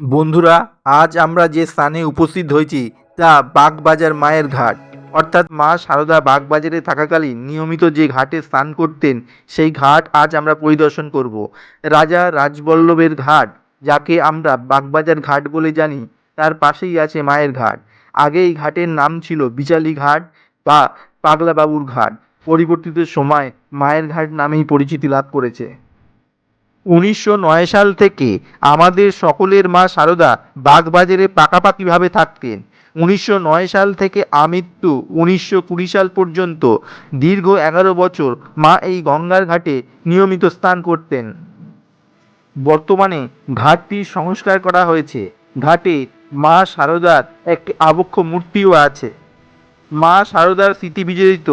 বন্ধুরা, আজ আমরা যে স্থানে উপস্থিত হয়েছি তা বাগবাজার মায়ের ঘাট। অর্থাৎ মা সারদা বাগবাজারে থাকাকালীন নিয়মিত যে ঘাটে স্নান করতেন, সেই ঘাট আজ আমরা পরিদর্শন করব। রাজা রাজবল্লভের ঘাট, যাকে আমরা বাগবাজার ঘাট বলে জানি, তার পাশেই আছে মায়ের ঘাট। আগে এই ঘাটের নাম ছিল বিচালি ঘাট বা পাগলাবাবুর ঘাট। পরিবর্তিত সময় মায়ের ঘাট নামেই পরিচিতি লাভ করেছে। উনিশশো নয় সাল থেকে আমাদের সকলের মা সারদা বাগবাজারে পাকাপাকিভাবে থাকতেন। উনিশশো নয় সাল থেকে আমৃত্যু উনিশশো কুড়ি সাল পর্যন্ত দীর্ঘ এগারো বছর মা এই গঙ্গার ঘাটে নিয়মিত স্নান করতেন। বর্তমানে ঘাটটি সংস্কার করা হয়েছে। ঘাটে মা সারদার একটি আবক্ষ মূর্তিও আছে। মা সারদার স্মৃতি বিজড়িত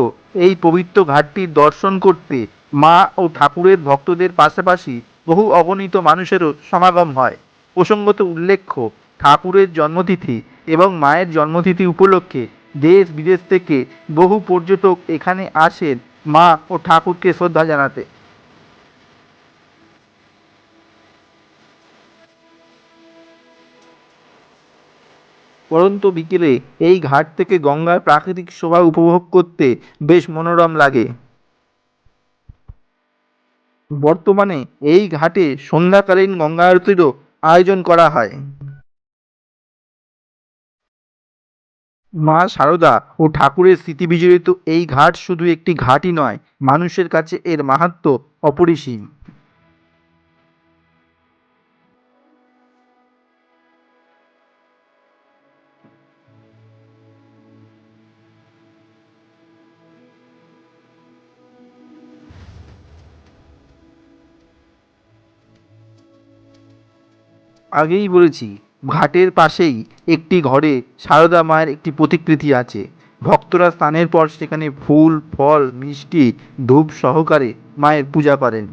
এই পবিত্র ঘাটটির দর্শন করতে মা ও ঠাকুরের ভক্তদের পাশাপাশি বহু অগণিত মানুষেরও সমাগম হয়। প্রসঙ্গত উল্লেখ্য, ঠাকুরের জন্মতিথি এবং মায়ের জন্মতিথি উপলক্ষে দেশ বিদেশ থেকে বহু পর্যটক এখানে আসেন মা ও ঠাকুরকে শ্রদ্ধা জানাতে। পরন্ত বিকেলে এই ঘাট থেকে গঙ্গার প্রাকৃতিক শোভা উপভোগ করতে বেশ মনোরম লাগে। বর্তমানে এই ঘাটে সন্ধ্যাকালীন গঙ্গা আরতিরও আয়োজন করা হয়। মা সারদা ও ঠাকুরের স্মৃতি বিজড়িত এই ঘাট শুধু একটি ঘাটই নয়, মানুষের কাছে এর মাহাত্ম অপরিসীম। আগেই বলেছি, ঘাটের পাশেই একটি ঘরে সারদা মায়ের একটি প্রতিকৃতি আছে। ভক্তরা স্নানের পর সেখানে ফুল, ফল, মিষ্টি, ধূপ সহকারে মায়ের পূজা করেন।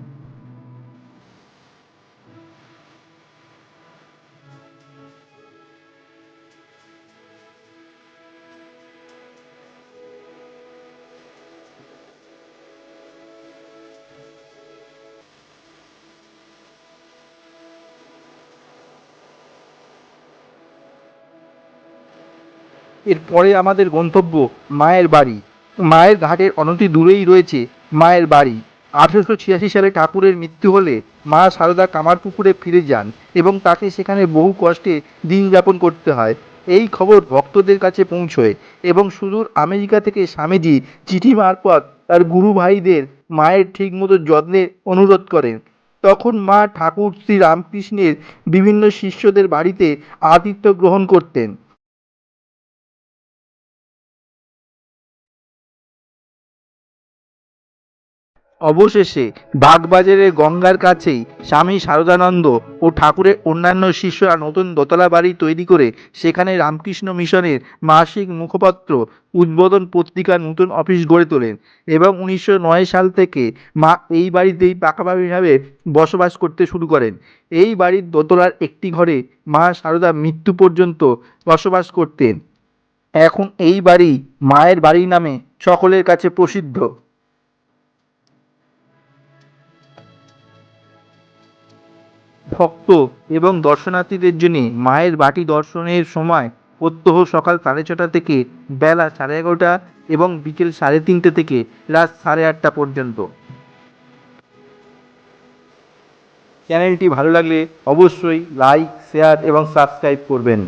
এরপরে আমাদের গন্তব্য মায়ের বাড়ি। মায়ের ঘাটের অনতি দূরেই রয়েছে মায়ের বাড়ি। আঠেরোশো ছিয়াশি সালে ঠাকুরের মৃত্যু হলে মা সারদা কামারপুকুরে ফিরে যান এবং তাকে সেখানে বহু কষ্টে দিন যাপন করতে হয়। এই খবর ভক্তদের কাছে পৌঁছয় এবং সুদূর আমেরিকা থেকে স্বামীজি চিঠি মারফত তার গুরু ভাইদের মায়ের ঠিকমতো যত্নের অনুরোধ করেন। তখন মা ঠাকুর শ্রী রামকৃষ্ণের বিভিন্ন শিষ্যদের বাড়িতে আতিথ্য গ্রহণ করতেন। অবশেষে বাগবাজারের গঙ্গার কাছেই স্বামী শারদানন্দ ও ঠাকুরের অন্যান্য শিষ্যরা নতুন দোতলা বাড়ি তৈরি করে সেখানে রামকৃষ্ণ মিশনের মাসিক মুখপত্র উদ্বোধন পত্রিকার নতুন অফিস গড়ে তোলেন এবং উনিশশো নয় সাল থেকে মা এই বাড়িতেই পাকাপাকিভাবে বসবাস করতে শুরু করেন। এই বাড়ির দোতলার একটি ঘরে মা সারদা মৃত্যু পর্যন্ত বসবাস করতেন। এখন এই বাড়ি মায়ের বাড়ি নামে সকলের কাছে প্রসিদ্ধ। ভক্ত এবং দর্শনার্থীদের জন্য মায়ের বাটি দর্শনের সময় প্রত্যহ সকাল সাড়ে ছটা থেকে বেলা সাড়ে এগারোটা এবং বিকেল সাড়ে তিনটে থেকে রাত সাড়ে আটটা পর্যন্ত। চ্যানেলটি ভালো লাগলে অবশ্যই লাইক, শেয়ার এবং সাবস্ক্রাইব করবেন।